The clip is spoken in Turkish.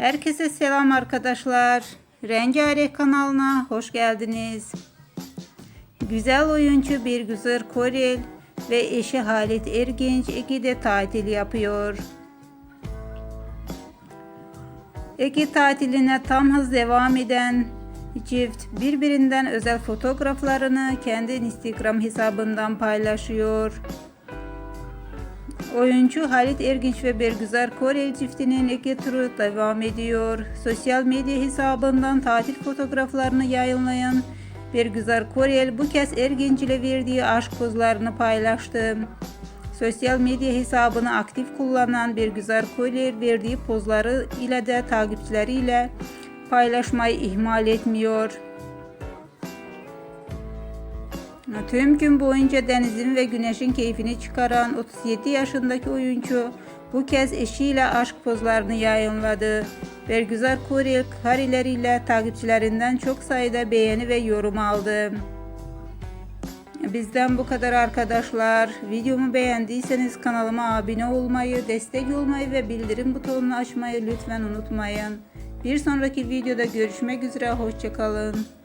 Herkese selam arkadaşlar. Rengarenk kanalına hoş geldiniz. Güzel oyuncu Birgüzar Korel ve eşi Halit Ergenç Ege'de tatil yapıyor. Ege tatiline tam hız devam eden çift birbirinden özel fotoğraflarını kendi Instagram hesabından paylaşıyor. Oyuncu Halit Erginç ve Bergüzar Korel çiftinin Ege turu devam ediyor. Sosyal medya hesabından tatil fotoğraflarını yayınlayan Bergüzar Korel bu kez Erginç ile verdiği aşk pozlarını paylaştı. Sosyal medya hesabını aktif kullanan Bergüzar Korel verdiği pozları ile de takipçileriyle paylaşmayı ihmal etmiyor. Tüm gün boyunca denizin ve güneşin keyfini çıkaran 37 yaşındaki oyuncu bu kez eşiyle aşk pozlarını yayınladı. Bergüzar Korel kareleriyle takipçilerinden çok sayıda beğeni ve yorum aldı. Bizden bu kadar arkadaşlar. Videomu beğendiyseniz kanalıma abone olmayı, destek olmayı ve bildirim butonunu açmayı lütfen unutmayın. Bir sonraki videoda görüşmek üzere, hoşçakalın.